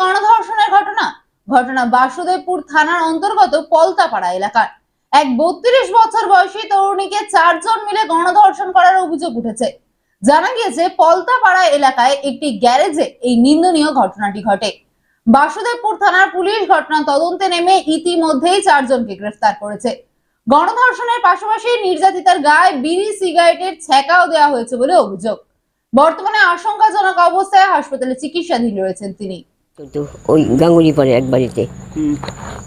গণধর্ষণের ঘটনা। ঘটনা বাসুদেবপুর থানার অন্তর্গত পলতাপাড়া এলাকার। এক বত্রিশ বছর বয়সী তরুণীকে চারজন মিলে গণধর্ষণ করার অভিযোগ উঠেছে। জানা গিয়েছে, পলতাপাড়া এলাকায় একটি গ্যারেজে এই নিন্দনীয় ঘটনাটি ঘটে। বাসুদেবপুর থানার পুলিশ ঘটনা তদন্তে নেমে ইতিমধ্যেই চারজনকে গ্রেফতার করেছে। গণধর্ষণের পাশাপাশি নির্যাতিতার গায়ে বিড়ি, সিগারেটের ছ্যাঁকাও দেওয়া হয়েছে বলে অভিযোগ। বর্তমানে আশঙ্কাজনক অবস্থায় হাসপাতালে চিকিৎসাধীন রয়েছেন তিনি। তো ওই গাঙ্গুলি পরে এক বাড়িতে।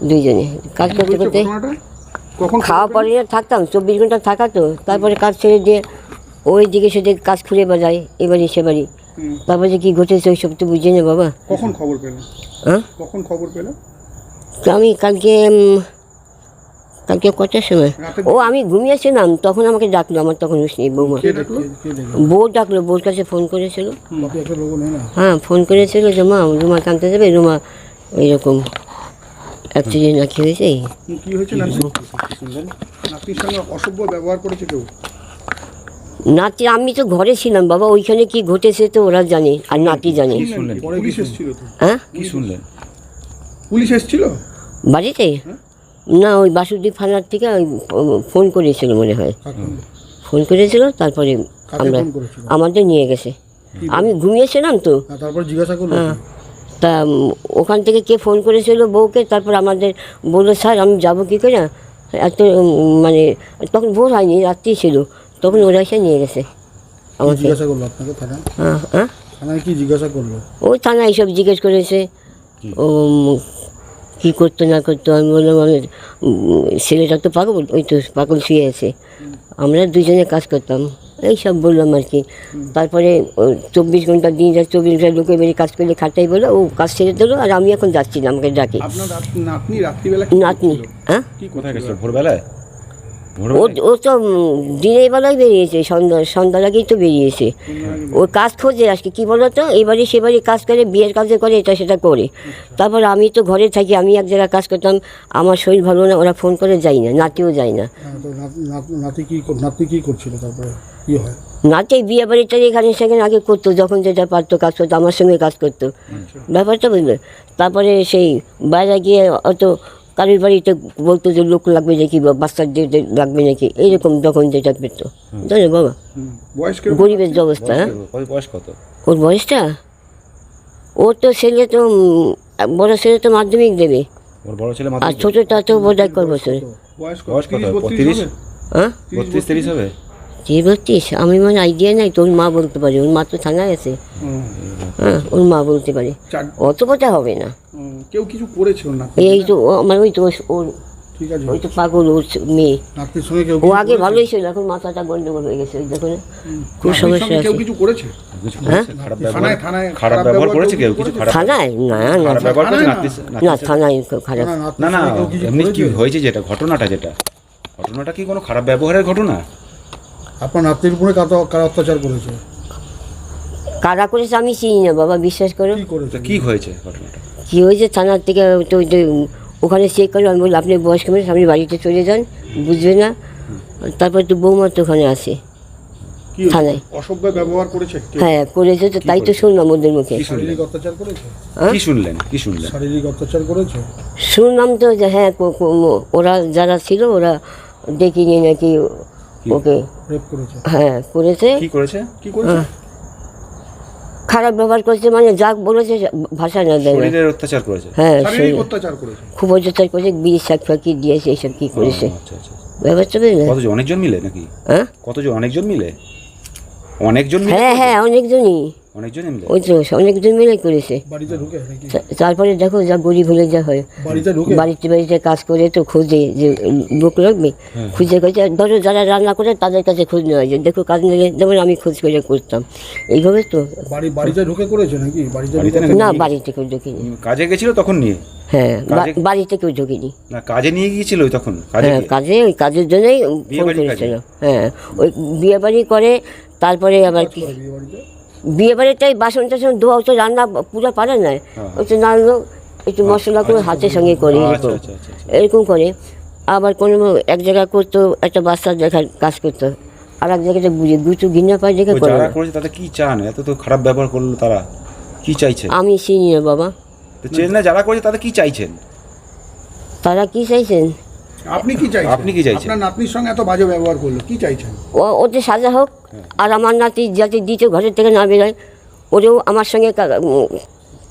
দুইজনে। কাজ করতে করতে? খাওয়া পরে থাকতাম চব্বিশ ঘণ্টা থাকা তো। তারপরে কাজ ছেড়ে দিয়ে ওই দিকে সেদিকে কাজ খুঁড়ে বেড়াই এবারে সে বাড়ি। তারপরে যে কী ঘটেছে ওই সব তো বুঝি না বাবা। কখন খবর পেলেন হ্যাঁ? কখন খবর পেলেন তো আমি কালকে কালকে কটার সময় ও আমি ঘুমিয়েছিলাম তখন আমাকে ডাকলো আমার তখন হুশ নেই বৌমা। বউ ডাকলো বউর কাছে ফোন করেছিল। বাকি একটা লোক নেই না? হ্যাঁ ফোন করেছিল যে মা রুমা টানতে যাবে? রুমা এইরকম অ্যাক্সিডেন্ট নাকি হয়েছে? কি হয়েছে নাতি? নাতির সঙ্গে অসভ্য ব্যবহার করেছে কেউ? নাতি আমি তো ঘরে ছিলাম বাবা ওইখানে কি ঘটেছে তো ওরা জানে আর নাতি জানে। পুলিশ এসেছিল হ্যাঁ? কি শুনলেন? পুলিশ এসেছিল? বাড়িতে? না ওই বাসুদ্দি থানার থেকে ওই ফোন করেছিল মনে হয়। ফোন করেছিল তারপরে আমরা আমাদের নিয়ে গেছে। আমি ঘুমিয়েছিলাম তো। হ্যাঁ, তারপর জিজ্ঞাসা করল হ্যাঁ। তা ওখান থেকে কে ফোন করেছিল বউকে তারপর আমাদের বলল স্যার আমি যাব কী করে? এত মানে তখন ভোর হয়নি রাত্রি ছিল। তখন ওরা এসে নিয়ে গেছে আমাকে। জিজ্ঞাসা করল আপনাকে থানায়? হ্যাঁ হ্যাঁ। থানায় কি জিজ্ঞাসা করল? ওই থানা এইসব জিজ্ঞেস করেছে। ও কী করতো না করতো আমি বললাম আমি ছেলেটা তো পাগল? ওই তো পাগল শুয়ে আছে। আমরা দুজনে কাজ করতাম এই সব বললাম আর কি। তারপরে চব্বিশ ঘণ্টা দিন যাচ্ছে চব্বিশ ঘণ্টা লোকে বেরিয়ে কাজ করলে খাটাই বলো ও কাজ ছেড়ে দিলো আর আমি এখন যাচ্ছি না আমাকে ডাকে। নাতনি রাত্রিবেলা নাতনি হ্যাঁ? কোথায় গেছে ভোরবেলায়? ও ও তো দিনের বেলায় বেরিয়েছে সন্ধ্যা সন্ধ্যা আগেই তো বেরিয়েছে। ও কাজ খোঁজে আজকে কী বলো তো এবারে সেবারে কাজ করে বিয়ের কাজে করে এটা সেটা করে। তারপর আমি তো ঘরে থাকি আমি এক জায়গায় কাজ করতাম আমার শরীর ভালো না ওরা ফোন করে যাই না নাতিও যায় না। হ্যাঁ, তো নাত- নাত- নাতি কি কর- কি করছিল তারপরে? কি হয়? নাতে বিয়ে বাড়িটা এখানে সেখানে আগে করতো যখন যেটা পারতো কাজ করতো আমার সঙ্গে কাজ করতো। ব্যাপারটা বুঝলে? তারপরে সেই বাইরে গিয়ে অত কারোর বাড়িতে বলতো যে লোক লাগবে নাকি বা বাচ্চার যে যে লাগবে নাকি এইরকম যখন যেটা পেতো। জানো বাবা? গরিবের যে অবস্থা হ্যাঁ? কত বয়স কত? ওর বয়সটা? ওর তো ছেলে তো বড় ছেলে তো মাধ্যমিক দেবে। ওর বড় ছেলে আর মাধ্যমিক ছোটটা তো বোধ হয় কর বছর। বয়স কত? বয়স কত? 30, 32 বত্রিশ? হবে? হ্যাঁ যে বলছিস আমি মানে আইডিয়া নাই তোর মা বলতে পারে ওর মা তো থানায় আছে। হ্যাঁ ওর মা বলতে পারে। অত কথা হবে না। কেউ কিছু করেছে নাতনি এই তো ও- আমার ওই তো ওর- ওর ঠিক আছে ওই তো পাগল ওর মেয়ে। ও আগে ভালোই ছিল এখন মাথাটা গন্ডগোল হয়ে গেছে ওই দেখো না। খুব সমস্যা কেউ আছে। কিছু করেছে? হ্যাঁ? খারাপ থানায় ব্যবহার থানায় খারাপ ব্যবহার করেছে কেউ কিছু খারাপ থানায়? না না খারাপ ব্যবহার করেছে থানায় না। না খারাপ। না, না না এমনি কি হয়েছে যেটা ঘটনাটা যেটা? ঘটনাটা কি কোনো খারাপ ব্যবহারের ঘটনা? আপনার নাতনির উপরে কারা কারা অত্যাচার করেছে? কারা করেছে আমি চিনি না বাবা বিশ্বাস করো কি করেছে? কি হয়েছে ঘটনাটা? কি হয়েছে থানার থেকে তো ওখানে চেক করল আমি বললাম আপনি বয়স্ক মানুষ আপনি বাড়িতে চলে যান বুঝবে না। তারপর তো বৌমা তো ওখানে? থানায়। অসভ্য ব্যবহার করেছে হ্যাঁ করেছে তো তাই তো শুনলাম ওদের মুখে। শারীরিক অত্যাচার করেছে? হ্যাঁ? কি শুনলেন? কি শুনলেন? শারীরিক অত্যাচার করেছে? শুনলাম তো যে হ্যাঁ কো- কো- ওরা যারা ছিল ওরা ডেকে নিয়ে নাকি ওকে। রেপ করেছে? হ্যাঁ করেছে। কি করেছে? কি করেছে? খারাপ ব্যবহার করেছে মানে যা বলেছে ভাষা না দেয় শরীরের অত্যাচার করেছে? হ্যাঁ শারীরিক অত্যাচার করেছে। খুব অত্যাচার করেছে বিড়ি শাক ফাঁকি দিয়েছে এইসব কি করেছে? ব্যবস্থা ব্যাপারটা বুঝলে? কতজন অনেকজন মিলে নাকি? হ্যাঁ? কতজন অনেকজন মিলে? অনেকজন মিলে হ্যাঁ হ্যাঁ অনেকজনই। মিলে ওই তো অনেকজন মিলে করেছে। তারপরে দেখো যা গরিব হলে যা হয়। বাড়িতে বাড়িতে বাড়িতে কাজ করে তো খোঁজে যে লোক লাগবে খুঁজে খুঁজে ধরো যারা রান্না করে তাদের কাছে খোঁজ নেওয়া যায়। দেখো কাজ নিলে যেমন আমি খোঁজ করে করতাম। এইভাবে তো। বাড়িতে ঢুকে করেছে নাকি? না বাড়িতে কেউ ঢুকিনি। কাজে গেছিল তখন নিয়ে? হ্যাঁ বাড়িতে কেউ ঢুকিনি। না কাজে নিয়ে গিয়েছিল তখন? কাজে হ্যাঁ কাজে ওই কাজের জন্যই ফোন করেছিল। হ্যাঁ ওই বিয়ে বাড়ি করে তারপরে আবার কি বিয়ে বাড়িটাই বাসন টাসন ধোয়া তো রান্না পুরো পারে না। ওই তো নাড়লো একটু মশলা করে হাতের সঙ্গে করে আচ্ছা, এরকম। আচ্ছা, আচ্ছা, আচ্ছা। এরকম করে। আবার কোনো এক জায়গায় করতো একটা বাচ্চা দেখার কাজ করতো। আর এক জায়গাতে বুঝে গুচু ঘিন্না পায় দেখে করে না। তাদের কি চান? এত তো খারাপ ব্যবহার করল তারা। কি চাইছে? আমি চিনি না বাবা। তো চেন্নাই যারা করেছে তাদের কি চাইছেন? তারা কি চাইছেন? আপনি কি চাইছেন? আপনি কি চাইছেন? আপনার নাতনির সঙ্গে এত বাজে ব্যবহার করল কি চাইছেন? ও ওতে সাজা হোক আর আমার নাতি যাতে দ্বিতীয় ঘরের থেকে না বেরোয় ওরেও আমার সঙ্গে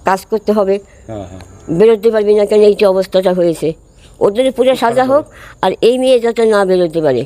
কাজ করতে হবে। হ্যাঁ হ্যাঁ। বেরোতে পারবি না কেন? এই যে অবস্থাটা হয়েছে। ওদের পুরো সাজা হোক। আর এই মেয়ে যাতে না বেরোতে পারে।